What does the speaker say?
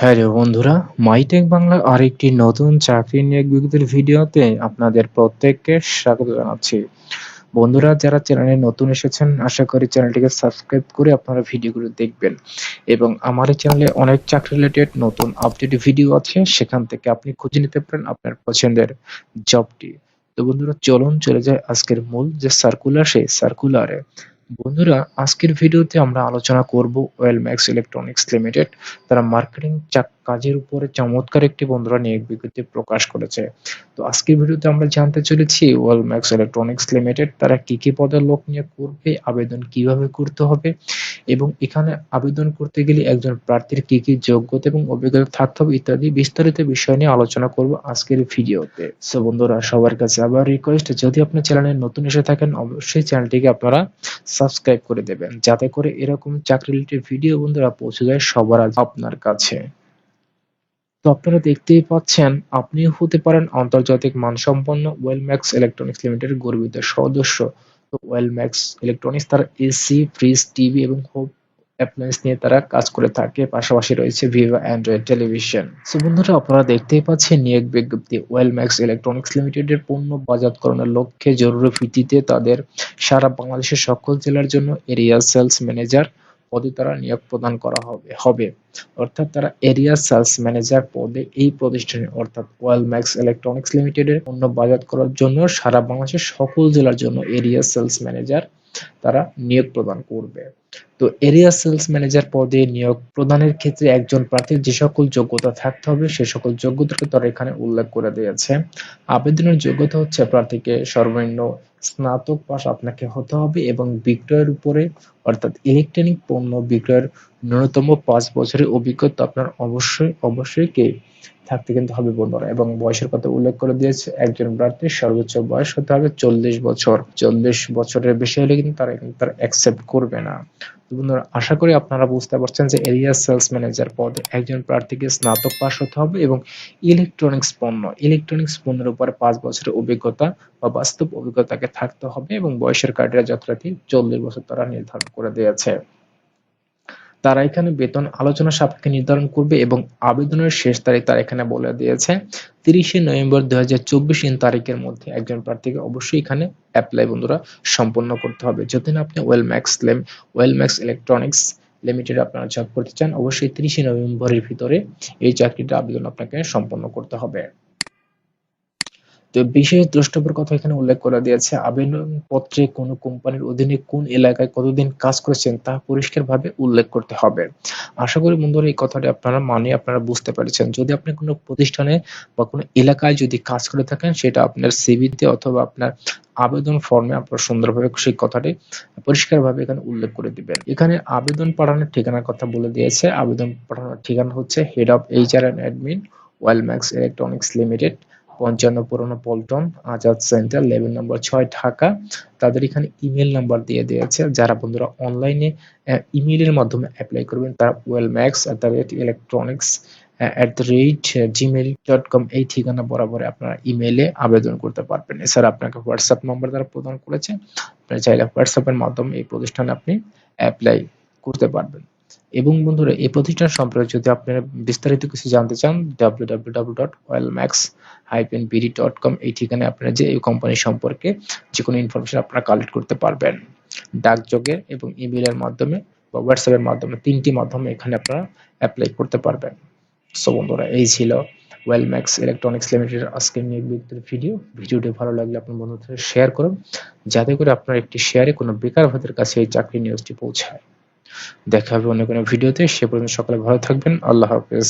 Hello বন্ধুরা, MyTech বাংলার আরেকটি নতুন চাকরি নিয়োগ বিজ্ঞপ্তির ভিডিওতে আপনাদের প্রত্যেককে স্বাগত জানাচ্ছি। বন্ধুরা, যারা চ্যানেলে নতুন এসেছেন, আশা করি চ্যানেলটিকে সাবস্ক্রাইব করে আপনারা ভিডিওগুলো দেখবেন। এবং আমার এই চ্যানেলে অনেক চাকরি রিলেটেড নতুন আপডেট ভিডিও আছে, সেখান থেকে আপনি খুঁজে নিতে পারেন আপনার পছন্দের জবটি তো বন্ধুরা, চলুন চলে যায় আজকের মূল যে সার্কুলার সেই সার্কুলারে বন্ধুরা আজকের ভিডিওতে আমরা আলোচনা করব ওয়েল ম্যাক্স ইলেকট্রনিক্স লিমিটেড তারা মার্কেটিং কাজের উপরে চমৎকার একটি বন্ধুরা নিয়োগ বিজ্ঞপ্তি প্রকাশ করেছে। তো আজকের ভিডিওতে আমরা জানতে চলেছি ওয়েল ম্যাক্স ইলেকট্রনিক্স লিমিটেড তারা কি কি পদের লোক নিয়োগ করবে, আবেদন কীভাবে করতে হবে এবং এখানে আবেদন করতে গেলে একজন প্রার্থীর কি কি যোগ্যতা এবং অভিজ্ঞতা থাকতে হবে ইত্যাদি বিস্তারিত বিষয় নিয়ে আলোচনা করব আজকের ভিডিওতে। সো বন্ধুরা, সবার কাছে আবার রিকোয়েস্ট যদি আপনি চ্যানেলে নতুন এসে থাকেন, অবশ্যই চ্যানেলটিকে আপনারা সাবস্ক্রাইব করে দেবেন। যাতে করে এরকম চাকরি রিলেটেড ভিডিও বন্ধুরা পৌঁছে যায় সবার আপনার কাছে। তো আপনারা দেখতেই পাচ্ছেন, আপনিও হতে পারেন আন্তর্জাতিক মানসম্পন্ন ওয়েলম্যাক্স ইলেকট্রনিক্স লিমিটেডের গর্বিত সদস্য। তো ওয়েলম্যাক্স ইলেকট্রনিক্স তার এসি ফ্রিজ টিভি এবং হোম অ্যাপ্লায়েন্স নিয়ে তারা কাজ করে থাকে। পাশাপাশি রয়েছে ভিভো অ্যান্ড্রয়েড টেলিভিশন সো বন্ধুরা, আপনারা দেখতেই পাচ্ছেন নিয়োগ বিজ্ঞপ্তি ওয়েলম্যাক্স ইলেকট্রনিক্স লিমিটেডের পণ্য বাজারকরণের লক্ষ্যে জরুরি ভিত্তিতে তাদের সারা বাংলাদেশের সকল জেলার জন্য এরিয়া সেলস ম্যানেজার পদে তারা নিয়োগ প্রদান করা হবে হবে। অর্থাৎ তারা এরিয়া সেলস ম্যানেজার পদে এই প্রতিষ্ঠানে, অর্থাৎ ওয়েলম্যাক্স ইলেকট্রনিক্স লিমিটেডের পণ্য বাজার করার জন্য সারা বাংলাদেশের সকল জেলার জন্য এরিয়া সেলস ম্যানেজার তারা নিয়োগ প্রদান করবে। তো এরিয়া সেলস ম্যানেজার পদে নিয়োগ প্রদানের ক্ষেত্রে একজন প্রার্থীর যে সকল যোগ্যতা থাকতে হবে, সে সকল যোগ্যতাকে তারা এখানে উল্লেখ করে দিয়েছে। আবেদনের যোগ্যতা হচ্ছে প্রার্থীকে সর্বনিম্ন স্নাতক পাস আপনাকে হতে হবে এবং বিক্রয়ের উপরে, অর্থাৎ ইলেকট্রনিক পণ্য বিক্রয়ের ন্যূনতম পাঁচ বছরের অভিজ্ঞতা আপনার অবশ্যই অবশ্যই কে থাকতে কিন্তু হবে বন্ধুরা। এবং বয়সের কথা উল্লেখ করে দিয়েছে, একজন প্রার্থীর সর্বোচ্চ বয়স হতে হবে চল্লিশ বছর। চল্লিশ বছরের বেশি হলে কিন্তু তারা কিন্তু তারা অ্যাকসেপ্ট করবে না। বন্ধুরা, আশা করি আপনারা বুঝতে পারছেন যে এরিয়া সেলস ম্যানেজার পদে একজন প্রার্থীকে স্নাতক পাশ হতে হবে এবং ইলেকট্রনিক্স পণ্য ইলেকট্রনিক্স পণ্যের উপরে পাঁচ বছরের অভিজ্ঞতা বা বাস্তব অভিজ্ঞতাকে থাকতে হবে এবং বয়সের ক্রাইটেরিয়া যথারীতি চল্লিশ বছর তারা নির্ধারণ করে দিয়েছে। তারা এখানে বেতন আলোচনা সাপেক্ষে নির্ধারণ করবে এবং আবেদনের শেষ তারিখ তারা এখানে বলে দিয়েছে। তিরিশে নভেম্বর দুই হাজার চব্বিশ তারিখের মধ্যে একজন প্রার্থীকে অবশ্যই এখানে অ্যাপ্লাই বন্ধুরা সম্পন্ন করতে হবে। যদি না আপনি ওয়েলম্যাক্স লেম ওয়েলম্যাক্স ইলেকট্রনিক্স লিমিটেড আপনারা জব করতে চান, অবশ্যই তিরিশে নভেম্বরের ভিতরে এই চাকরিটা আবেদন আপনাকে সম্পন্ন করতে হবে। তো বিশেষ দ্রষ্টব্যের কথা এখানে উল্লেখ করা দিয়েছে আবেদন পত্রে কোন কোম্পানির অধীনে কোন এলাকায় কতদিন কাজ করেছেন তা পরিষ্কারভাবে উল্লেখ করতে হবে। আশা করি বন্ধুরা এই কথাটি আপনারা মানে আপনারা বুঝতে পেরেছেন। যদি আপনি কোনো প্রতিষ্ঠানে বা কোনো এলাকায় যদি কাজ করে থাকেন, সেটা আপনার সিভিতে অথবা আপনার আবেদন ফর্মে আপনার সুন্দরভাবে সেই কথাটি পরিষ্কারভাবে এখানে উল্লেখ করে দিবেন। এখানে আবেদন পাঠানোর ঠিকানার কথা বলে দিয়েছে। আবেদন পাঠানোর ঠিকানা হচ্ছে head of HR and admin Welmax electronics limited. পঞ্চান্ন পুরনো পল্টন, আজাদ সেন্টার, লেভেল নম্বর ছয়, ঢাকা। তাদের এখানে ইমেল নাম্বার দিয়ে দিয়েছে। যারা বন্ধুরা অনলাইনে ইমেলের মাধ্যমে অ্যাপ্লাই করবেন, তারা Welmax at the rate electronics at the rate Gmail dot com এই ঠিকানা বরাবর আপনারা ইমেলে আবেদন করতে পারবেন। এছাড়া আপনাকে হোয়াটসঅ্যাপ নাম্বার দ্বারা প্রদান করেছে। আপনি চাইলে হোয়াটসঅ্যাপের মাধ্যমে এই প্রতিষ্ঠানে আপনি অ্যাপ্লাই করতে পারবেন। এবং বন্ধুরা, এই প্রতিষ্ঠান সম্পর্কে যদি আপনারা বিস্তারিত কিছু জানতে চান www.oilmax-bd.com এই ঠিকানায় আপনারা যে এই কোম্পানি সম্পর্কে যে কোনো ইনফরমেশন আপনারা কালেক্ট করতে পারবেন। ডাকযোগে এবং ইমেলের মাধ্যমে বা হোয়াটসঅ্যাপের মাধ্যমে, তিনটি মাধ্যমে এখানে আপনারা অ্যাপ্লাই করতে পারবেন। সো বন্ধুরা, এই ছিল ওয়েলম্যাক্স ইলেকট্রনিক্স লিমিটেড আজকের নিয়োগ ভিডিও ভিডিওটি ভালো লাগলে আপনার বন্ধুদের শেয়ার করুন, যাতে করে আপনার একটি শেয়ারে কোনো বেকার ভাতের কাছে এই চাকরি নিউজটি পৌঁছায়। দেখা হবে অন্য কোনো ভিডিওতে। সে পর্যন্ত সকলে ভালো থাকবেন। আল্লাহ হাফেজ।